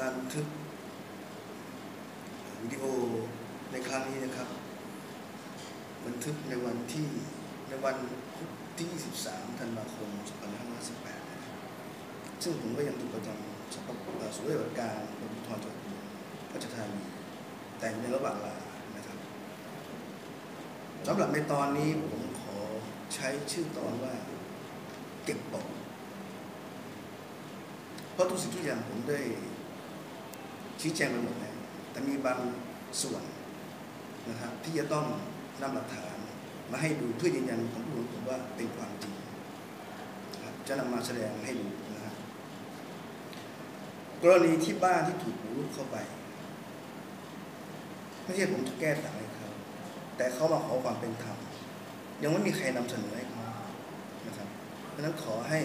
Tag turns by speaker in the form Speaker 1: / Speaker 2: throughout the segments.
Speaker 1: การบันทึกวิดีโอในครั้งนี้นะครับ บันทึกในวันที่ในวันที่ 23 ธันวาคม 2558นะครับซึ่งผมก็ยังถูกประจำสำนักเอ่อศูนย์ปฏิบัติการตำรวจภูธรจังหวัดอุบลราชธานีแต่ในระหว่างลานะครับสำหรับในตอนนี้ผมขอใช้ชื่อตอนว่าเก็บตกเพราะทุกสิ่งทุกอย่างผมได้ ชี้แจงไปหมดแล้วแต่มีบางส่วนนะครับที่จะต้องนำหลักฐานมาให้ดูเพื่อยืนยันของผู้ลงผมว่าเป็นความจริงนะครับจะนำมาแสดงให้ดูนะครับกรณีที่บ้านที่ถูกบุกรุกเข้าไป ไม่ใช่ผมจะแก้ต่างให้เขาแต่เขามาขอความเป็นธรรมยังไม่มีใครนำเสนอให้เขานะครับเพราะฉะนั้นขอให้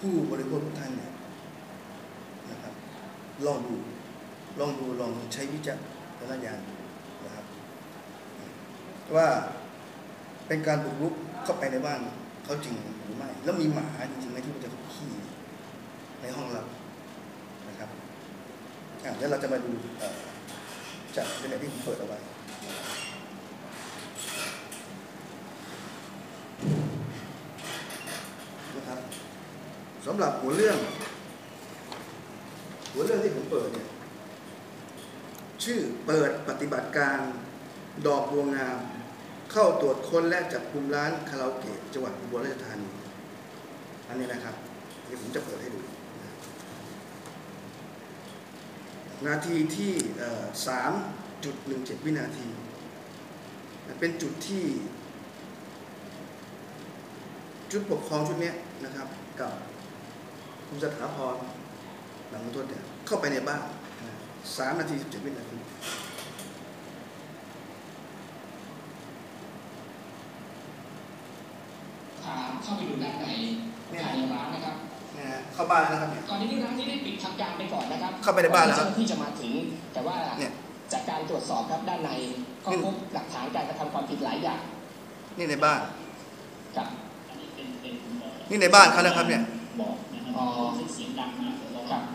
Speaker 1: ผู้บริโภคทุกท่านเนี่ยนะครับลองดู ลองดูลองใช้วิจารณญาณดูนะครับ ว่าเป็นการบุกรุกเข้าไปในบ้านเขาจริงหรือไม่ แล้วมีหมาจริงๆไหมที่มันจะขี้ในห้องเรานะครับอะเดี๋ยวเราจะมาดูจากเรื่องที่ผมเปิดเอาไว้นะครับสำหรับหัวเรื่อง หัวเรื่องที่ผมเปิดเนี่ย ชื่อเปิดปฏิบัติการดอกบัวงาม เข้าตรวจค้นและจับกลุ่มร้านคาราโอเกะจังหวัดอุบลราชธานี อันนี้นะครับเดี๋ยวผมจะเปิดให้ดู นาทีที่สามจุดหนึ่งเจ็ดวินาที เป็นจุดที่ชุดปกครองชุดนี้นะครับ กับคุณสถาพรหลังโทษเนี่ยเข้าไปในบ้าน สามนาทีสิบเจ็ดวินาที
Speaker 2: พาเข้าไปดูด้านในภายในร้านนะครับ
Speaker 1: นะฮะเข้าบ้านแล้วนะครับเนี่ย
Speaker 2: ตอนนี้ที่ร้านนี้ได้ปิดทำการไปก่อนนะครับ
Speaker 1: เข้าไปในบ้านแล้วครับ
Speaker 2: เจ้าหน้าที่จะมาถึง แต่ว่า
Speaker 1: เนี่ย
Speaker 2: จากการตรวจสอบครับด้านในก็
Speaker 1: นี่
Speaker 2: พบหลักฐานการกระทำความผิดหลายอย่าง
Speaker 1: นี่ในบ้าน
Speaker 2: ครับ
Speaker 1: นี่ในบ้านเขานะครับเนี่ย
Speaker 3: บอกนะครับ
Speaker 2: อ๋อ
Speaker 3: เสียงดังมากเพราะ
Speaker 2: ค
Speaker 3: ว่า
Speaker 2: รับ
Speaker 1: นะฮะ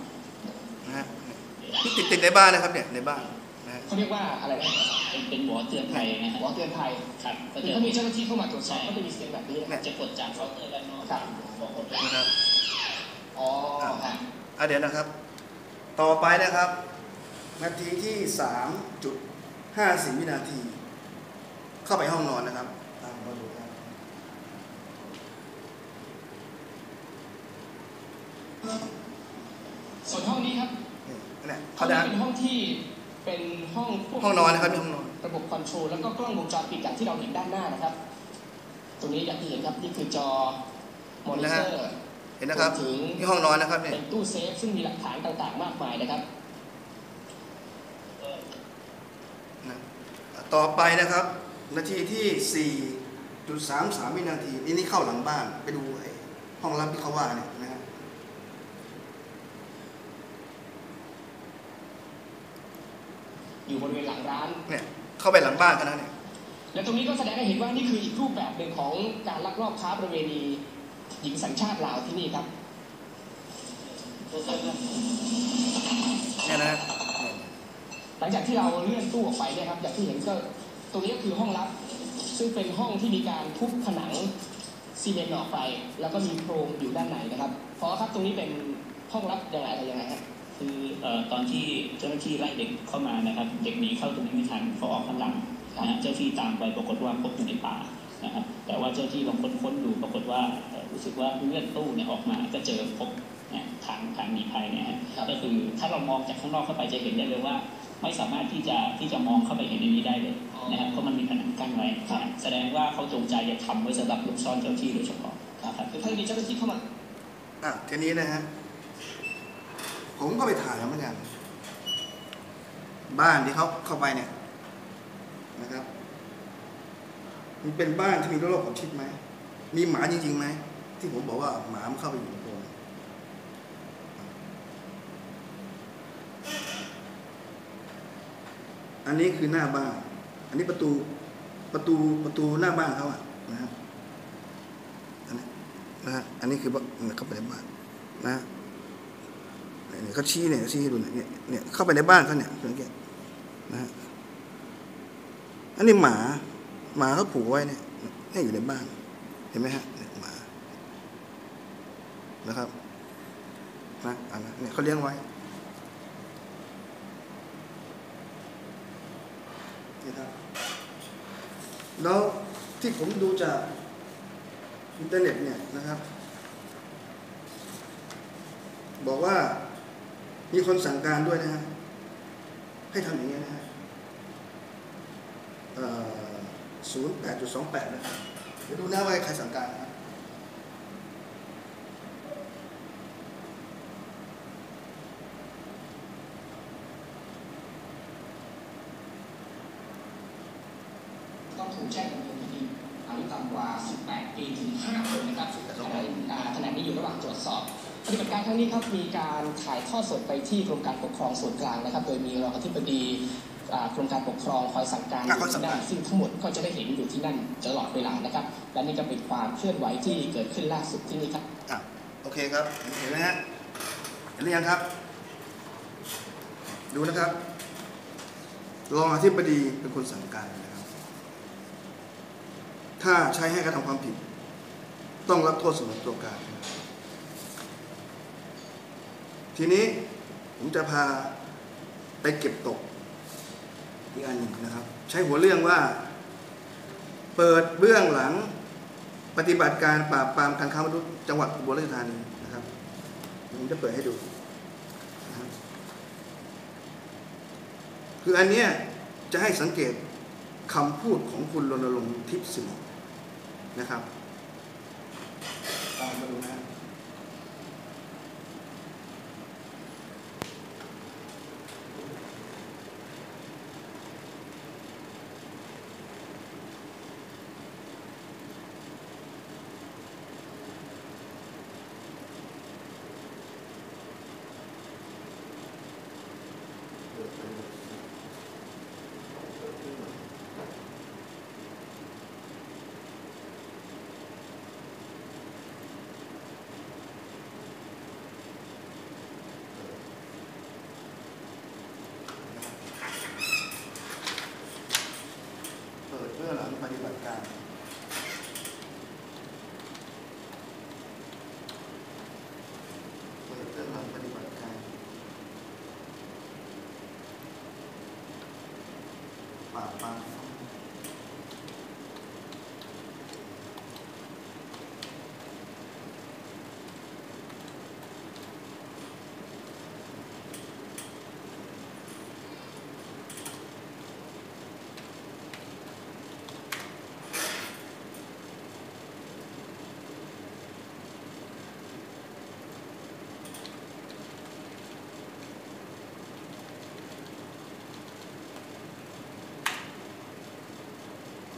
Speaker 1: นี่ติดติดในบ้านนะครับเนี่ยในบ้านนะฮะ
Speaker 2: เขาเรียกว่าอะไรนะ
Speaker 3: เป็นเป็นหัวเตือนภัยนะค
Speaker 2: หัว
Speaker 3: รับ
Speaker 2: เตือนภัย
Speaker 3: ครับก็
Speaker 2: คือ
Speaker 3: จะ
Speaker 2: ถ้ามีเจ้าหน้าที่เข้ามาตรวจสอบก็จะมีเสียงแบบนี้นะครับ
Speaker 3: จะกดจากเคาน์เตอร์ด้านนอก
Speaker 2: ครับ
Speaker 3: บอกกดได้
Speaker 1: นะครับ
Speaker 2: อ๋อครับ
Speaker 1: อะเดี๋ยวนะครับ ต่อไปนะครับ นาทีที่สามจุดห้าสิบวินาที เข้าไปห้องนอนนะครับ ตามมาดูครับ
Speaker 2: ส่วนห้องนี้ครับ
Speaker 1: นี่ เนี่ย
Speaker 2: ห้อ
Speaker 1: เขา
Speaker 2: ง
Speaker 1: จะ
Speaker 2: นี้เป็นห้องที่เป็นห้องควบคุม
Speaker 1: ห้องนอนนะครับนี่ห้องนอน
Speaker 2: ระบบคอนโทรลแล้วก็กล้องวงจรปิดอย่างที่เราเห็นด้านหน้านะครับ ตรงนี้อย่างที่เห็นครับนี่คือจอมอนิเตอร์
Speaker 1: เห็นนะครับ
Speaker 2: รวมถึง
Speaker 1: นี่ห้องนอนนะครับเนี่ย
Speaker 2: เป็นตู้เซฟซึ่งมีหลักฐานต่างๆ มากมายนะครับ
Speaker 1: นะต่อไปนะครับ นาทีที่สี่จุดสามสามวินาทีนี่นี่เข้าหลังบ้านไปดูไอ้ห้องรับที่เขาว่าเนี่ยนะฮะ
Speaker 2: อยู่บริเวณหลังร้าน
Speaker 1: เนี่ยเข้าไปหลังบ้านกันนะเนี่ย
Speaker 2: และตรงนี้ก็แสดงให้เห็นว่านี่คืออีกรูปแบบหนึ่งของการลักลอบค้าประเวณีหญิงสัญชาติลาวที่นี่ครับ
Speaker 1: เนี่ยนะฮะ
Speaker 2: หลังจากที่เราเลื่อนตู้ออกไปเนี่ยครับอย่างที่เห็นก็ตรงนี้ก็คือห้องลับ ซึ่งเป็นห้องที่มีการทุบผนังซีเมนต์ออกไป แล้วก็มีโพรงอยู่ด้านในนะครับเพราะครับตรงนี้เป็นห้องลับยังไงอะไรยังไงฮะ
Speaker 3: คือเอ่อตอนที่เจ้าหน้าที่ไล่เด็กเข้ามานะครับ เด็กหนีเข้าตรงนี้ไม่ทันเขาออกข้างหลังนะฮะเจ้าที่ตามไปปรากฏว่าพบอยู่ในป่านะครับ แต่ว่าเจ้าที่ลองค้นๆดูปรากฏว่าเอ่อรู้สึกว่าเลื่อนตู้เนี่ยออกมาก็เจอพบเนี่ยทางทางหนีภัยเนี่ยฮะ
Speaker 2: ครับ
Speaker 3: ก็คือถ้าเรามองจากข้างนอกเข้าไปจะเห็นได้เลยว่า ไม่สามารถที่จะที่จะมองเข้าไปเห็นในนี้ได้เลยนะครับเพราะมันมีผนังกั้นไว้นะฮะแสดงว่าเขาจงใจจะทำไว้สำหรับหลบซ่อนเจ้าที่โดยเฉพาะนะครับ
Speaker 2: คือถ้ามีเจ้าหน้าที่เข้ามา
Speaker 1: อะทีนี้นะฮะ ผมก็ไปถ่ายแล้วเหมือนกัน บ้านที่เขาเข้าไปเนี่ยนะครับ มันเป็นบ้านที่มีรั้วรอบขอบชิดไหม มีหมาจริงๆไหม ที่ผมบอกว่าหมามันเข้าไปอยู่ในโพรอันนี้คือหน้าบ้าน อันนี้ประตูประตูประตูหน้าบ้านเขาอะนะฮะอันนี้นะฮะอันนี้คือบ้านเข้าไปในบ้านนะฮะ เนี่ยเขาชี้เนี่ยเขาชี้ให้ดูเนี่ยเนี่ยเข้าไปในบ้านเขาเนี่ยสังเกตนะฮะอันนี้หมาหมาเขาผูกไว้เนี่ยเนี่ยอยู่ในบ้าน เห็นไหมฮะหมานะครับนะอันนั้นเนี่ยเขาเลี้ยงไว้นี่ครับแล้วที่ผมดูจากอินเทอร์เน็ตเนี่ยนะครับ บอกว่า มีคนสั่งการด้วยนะฮะให้ทำอย่างนี้ยนะฮะศูนย์แปดจุดสองแปดนะครับเดี๋ยวดูนะว่าใครสั่งการนะครับ
Speaker 2: ต้องถูกแจ้งดำเนินคดีอายุต่ำกว่า 18 ปีถึง 5 คนนะครับขณะอ่าขณะนี้อยู่ระหว่างตรวจสอบป ฏิบัติการครั้งนี้ครับมีการถ่ายทอดสดไปที่กรมการปกครองส่วนกลางนะครับ โดยมีรองอธิบดีอ่ากรมการปกครองคอยสั่งการอยู่ที่นั่นซึ่งทั้งหมดก็จะได้เห็นอยู่ที่นั่นตลอดเวลานะครับ และนี่ก็เป็นความเคลื่อนไหวที่เกิดขึ้นล่าสุดที่นี่ครับ
Speaker 1: อะโอเคครับเห็นไหมฮะเห็นหรือยังครับ ดูนะครับรองอธิบดีเป็นคนสั่งการนะครับ ถ้าใช้ให้กระทำความผิด ต้องรับโทษเสมอตัวการนะครับ ทีนี้ผมจะพาไปเก็บตกอีกอันหนึ่งนะครับ ใช้หัวเรื่องว่า เปิดเบื้องหลังปฏิบัติการปราบปรามการค้ามนุษย์จังหวัดอุบลราชธานีนะครับผมจะเปิดให้ดูนะครับคืออันเนี้ยจะให้สังเกตคำพูดของคุณรณรงค์ทิพย์สิรินะครับตามมาดูนะเปิดเบื้องหลังปฏิบัติการ เปิดเบื้องหลังปฏิบัติการ ปร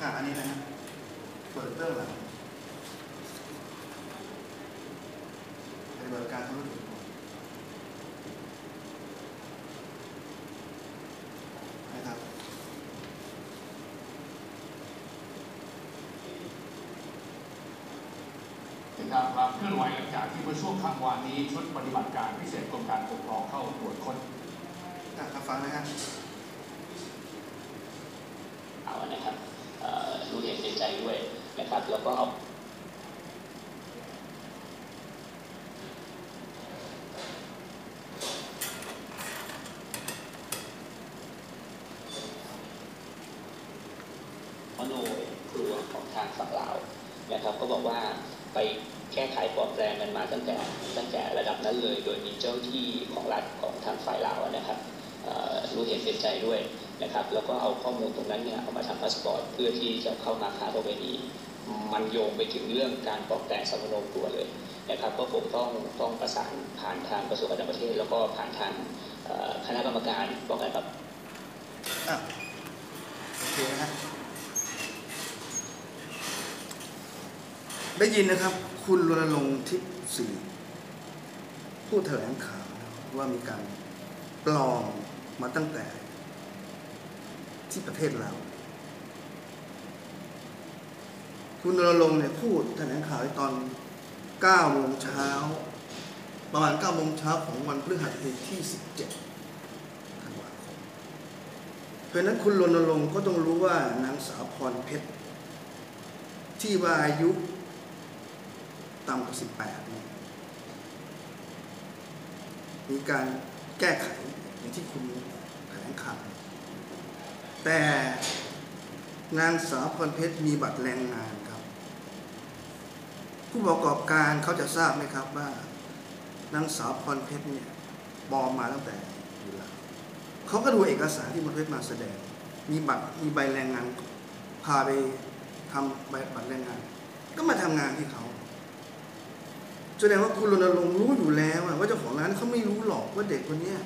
Speaker 1: อะอันนี้นะฮะเปิดเบื้องหลังปฏิบัติการธุรกิจนะครับ
Speaker 4: ติดตามความเคลื่อนไหวหลังจากที่เมื่อช่วงค่ำวานนี้ชุดปฏิบัติการพิเศษกรมการปกครองเข้าตรวจค้น
Speaker 1: อะรับฟังนะฮะ
Speaker 3: เอานะครับ ใจด้วยนะครับแล้วก็เอามโนครัวของทางฝั่งลาวนะครับ ก็บอกว่าไปแก้ไขปลอมแปลงกันมาตั้งแต่ตั้งแต่ระดับนั้นเลย โดยมีเจ้าที่ของรัฐของทางฝ่ายลาวนะครับรู้เห็นเป็นใจด้วย นะครับ แล้วก็เอาข้อมูลตรงนั้นเนี่ยเอามาทำพาสปอร์ตเพื่อที่จะเข้ามาค้าประเวณีมันโยงไปถึงเรื่องการปลอมแปลงสมโนครัวเลยนะครับก็ผมต้องต้องประสานผ่านทางกระทรวงการต่างประเทศ แล้วก็ผ่านทางคณะกรรมการป้องกันปราบ
Speaker 1: โอเคนะได้ยินนะครับ คุณรณรงค์ทิพย์สิริผู้แถลงข่าวว่ามีการปลอมมาตั้งแต่ ที่ประเทศเราคุณรณรงค์เนี่ยพูดแถลงข่าวตอน9โมงเช้า ประมาณ9โมงเช้าของวันพฤหัสบดีที่ 17ธันวาคมเพราะนั้นคุณรณรงค์ก็ต้องรู้ว่านางสาวพรเพชร ที่ว่าอายุต่ำกว่า 18นี่มีการแก้ไขอย่างที่คุณแถลงข่าว แต่นางสาวพรเพชรมีบัตรแรงงานครับ ผู้ประกอบการเขาจะทราบไหมครับว่านางสาวพรเพชรเนี่ยปลอมมาตั้งแต่อยู่แล้วเขาก็ดูเอกสารที่พรเพชรมาแสดง มีบัตรมีใบแรงงาน พาไปทำใบบัตรแรงงาน ก็มาทำงานที่เขาแสดงว่าคุณรณรงค์รู้อยู่แล้วว่าเจ้าของร้านเขาไม่รู้หรอกว่าเด็กคนเนี้ย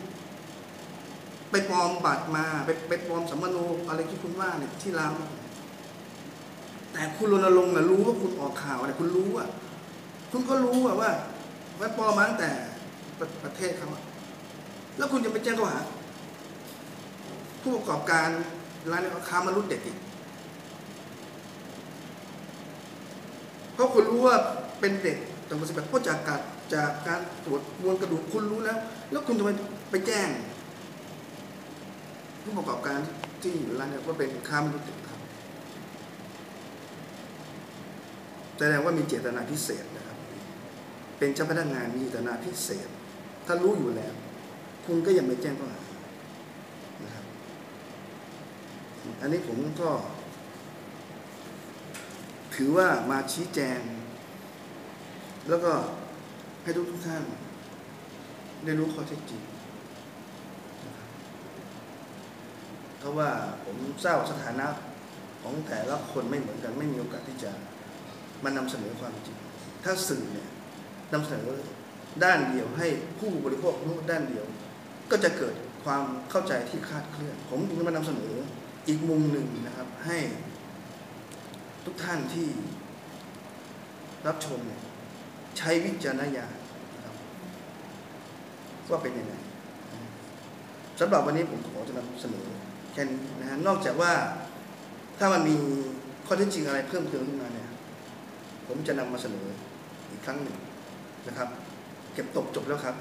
Speaker 1: ไปปลอมบัตรมาไปไปปลอมสัมมโนอะไรที่คุณว่าเนี่ยที่ลาวแต่คุณรณรงค์นะรู้ว่าคุณออกข่าวอะไรคุณรู้อะคุณก็รู้อะว่าว่าปลอมมาตั้งแต่ประประเทศเขาแล้วคุณจะไปแจ้งข้อหาผู้ประกอบการร้านเนี่ยค้ามนุษย์เด็กอีกเพราะคุณรู้ว่าเป็นเด็กต่ำกว่าสิบแปดเพราะจากการจากการตรวจมวลกระดูกคุณรู้แล้ว แล้วคุณทำไมไปแจ้ง ผู้ประกอบการที่อยู่ร้านเนี่ยว่าเป็นค้ามนุษย์เด็กครับแสดงว่ามีเจตนาพิเศษนะครับ เป็นเจ้าพนักงานมีเจตนาพิเศษ ถ้ารู้อยู่แล้ว คุณก็ยังไม่แจ้งข้อหานะครับ อันนี้ผมก็ ถือว่ามาชี้แจง แล้วก็ให้ทุกทุกท่านได้รู้ข้อเท็จจริงนะครับเพ ราะว่าผมทราบว่าสถานะของแต่ละคนไม่เหมือนกันไม่มีโอกาสที่จะมานำเสนอความจริง ถ้าสื่อเนี่ยนำเสนอด้านเดียวให้ผู้บริโภครู้ด้านเดียว ก็จะเกิดความเข้าใจที่คาดเคลื่อน ผมจึงมานำเสนออีกมุมหนึ่งนะครับให้ทุกท่านที่รับชมใช้วิจารณญาณนะครับว่าเป็นยังไงสำหรับวันนี้ผมขอจะนำเสนอ แค่นี้นะฮะนอกจากว่าถ้ามันมีข้อเท็จจริงอะไรเพิ่มเติมขึ้นมาเนี่ยผมจะนำมาเสนออีกครั้งหนึ่งนะครับ เก็บตกจบแล้วครับ